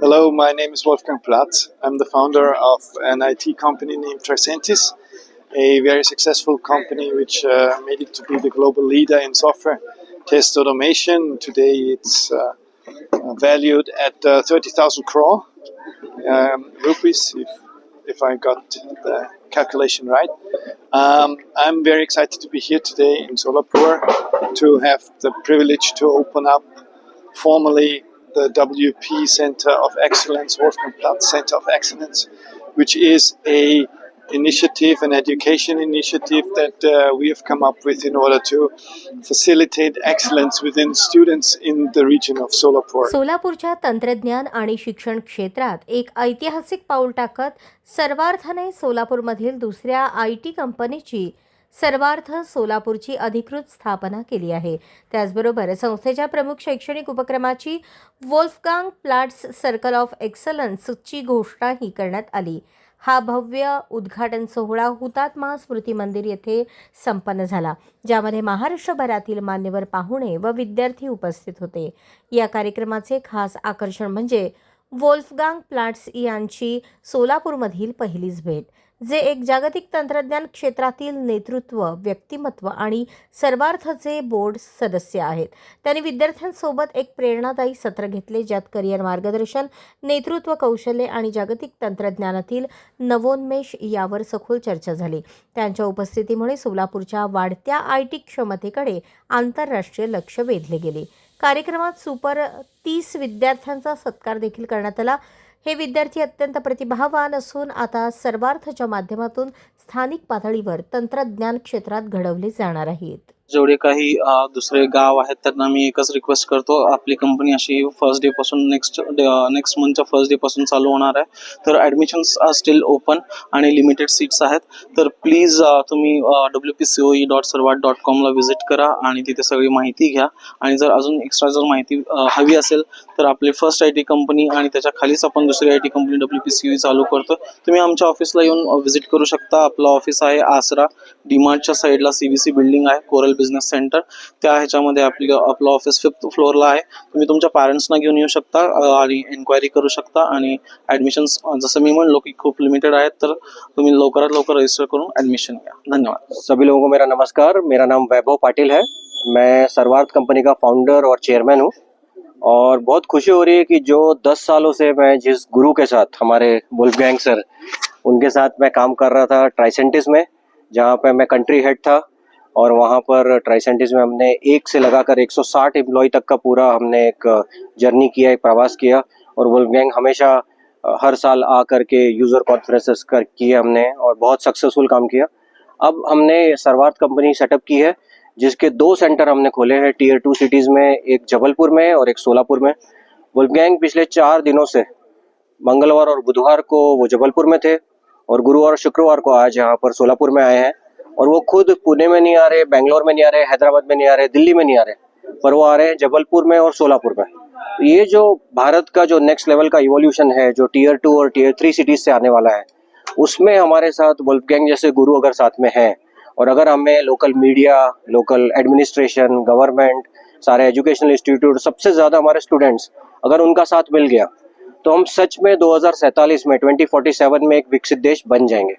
Hello, my name is Wolfgang Platz. I'm the founder of an IT company named Tricentis, a very successful company which uh, made it to be the global leader in software test automation. Today it's uh, valued at uh, 30,000 crore um, rupees, if, if I got the calculation right. Um, I'm very excited to be here today in Solapur to have the privilege to open up formally the WP Center of Excellence, Wolfgang Platz Center of Excellence, which is a initiative, an education initiative that uh, we have come up with in order to facilitate excellence within students in the region of Solapur. सोलापूरच्या तंत्रज्ञान आणि शिक्षण क्षेत्रात एक ऐतिहासिक पाऊल टाकत सर्वार्थाने सोलापूरमधील दुसऱ्या आय टी कंपनीची सर्वार्थ सोलापूरची अधिकृत स्थापना केली आहे. त्याचबरोबर संस्थेच्या प्रमुख शैक्षणिक उपक्रमाची वोल्फगांग प्लॅट्स सर्कल ऑफ एक्सलन्सची घोषणाही करण्यात आली. हा भव्य उद्घाटन सोहळा हुतात्मा स्मृती मंदिर येथे संपन्न झाला ज्यामध्ये महाराष्ट्रभरातील मान्यवर पाहुणे व विद्यार्थी उपस्थित होते. या कार्यक्रमाचे खास आकर्षण म्हणजे वोल्फगांग प्लांट्स यांची सोलापूरमधील पहिलीच भेट जे एक जागतिक तंत्रज्ञान क्षेत्रातील नेतृत्व व्यक्तिमत्व आणि सर्वार्थचे बोर्ड सदस्य आहेत. त्यांनी विद्यार्थ्यांसोबत एक प्रेरणादायी सत्र घेतले ज्यात करिअर मार्गदर्शन नेतृत्व कौशल्य आणि जागतिक तंत्रज्ञानातील नवोन्मेष यावर सखोल चर्चा झाली. त्यांच्या उपस्थितीमुळे सोलापूरच्या वाढत्या आय टी क्षमतेकडे आंतरराष्ट्रीय लक्ष वेधले गेले. कार्यक्रमात सुपर तीस विद्यार्थ्यांचा सत्कार देखील करण्यात आला. हे विद्यार्थी अत्यंत प्रतिभावान असून आता सर्वार्थच्या माध्यमातून स्थानिक पातळीवर तंत्रज्ञान क्षेत्रात घडवले जाणार आहेत. जेवढे काही दुसरे गाव आहेत त्यांना मी एकच रिक्वेस्ट करतो. आपली कंपनी अशी फर्स्ट डे पासून नेक्स्ट नेक्स्ट मंथच्या फर्स्ट डे पासून चालू होणार आहे. तर ॲडमिशन्स आर स्टील ओपन आणि लिमिटेड सीट्स आहेत. तर प्लीज तुम्ही W P C O E dot सर्वाट dot कॉमला व्हिजिट करा आणि तिथे सगळी माहिती घ्या. आणि जर अजून एक्स्ट्रा जर माहिती हवी असेल तर आपली फर्स्ट आय टी कंपनी आणि त्याच्या खालीच आपण दुसरी I T company W P C चालू करतो. तुम्ही आमच्या ऑफिसला येऊन व्हिजिट करू शकता. आपलं ऑफिस आहे आसरा. डीमार्टच्या साईडला सी बी सी बिल्डिंग आहे. कोरल बिझनेस सेंटर त्या ह्याच्यामध्ये ऑफ़िस फिफ्थ फ्लोअरला आहे. तुम्ही तुमच्या पॅरेंट्सना घेऊन येऊ शकता अ, आणि एन्क्वायरी करू शकता. आणि जसं मी म्हणलो की खूप लिमिटेड आहेत तर तुम्ही लवकरात लवकर रजिस्टर करून ॲडमिशन घ्या. धन्यवाद. सभी लोगों को मेरा नमस्कार. मेरा नाम वैभव पाटिल है. मैं सर्वार्थ कंपनी का फाउंडर और चेयरमैन हूँ. और बहुत खुशी हो रही है कि जो दस सालों से मैं जिस गुरु के साथ हमारे वुल्फ गैंग सर उनके साथ मैं काम कर रहा था ट्राइसेंटिस में जहाँ पे मैं कंट्री हेड था। और वहाँ पर ट्राइसेंटिस में हमने एक से लगाकर 160 एम्प्लॉय तक का पूरा हमने एक जर्नी किया, एक प्रवास किया और वुल्फ गैंग हमेशा हर साल आ करके यूज़र कॉन्फ्रेंसेस कर, किए हमने और बहुत सक्सेसफुल काम किया। अब हमने सर्वार्थ कंपनी सेटअप की है, जिसके दो सेंटर हमने खोले हैं टीयर टू सिटीज़ में, एक जबलपुर में और एक सोलापुर में। वुल्फगैंग पिछले चार दिनों से मंगलवार और बुधवार को वो जबलपुर में थे और गुरुवार और शुक्रवार को आज यहाँ पर सोलापुर में आए हैं। और वो खुद पुणे में नहीं आ रहे, बेंगलोर में नहीं आ रहे, हैदराबाद में नहीं आ रहे, दिल्ली में नहीं आ रहे, पर वो आ रहे हैं जबलपुर में और सोलापुर में। तो ये जो भारत का जो नेक्स्ट लेवल का इवोल्यूशन है, जो टीयर टू और टीयर थ्री सिटीज़ से आने वाला है, उसमें हमारे साथ वुल्फगैंग जैसे गुरु अगर साथ में हैं, और अगर हमें local media local administration government सारे एजुकेशनल इंस्टीट्यूट सबसे ज़्यादा हमारे स्टूडेंट्स अगर उनका साथ मिल गया तो हम सच में 2047 में 2047 में एक विकसित देश बन जाएँगे।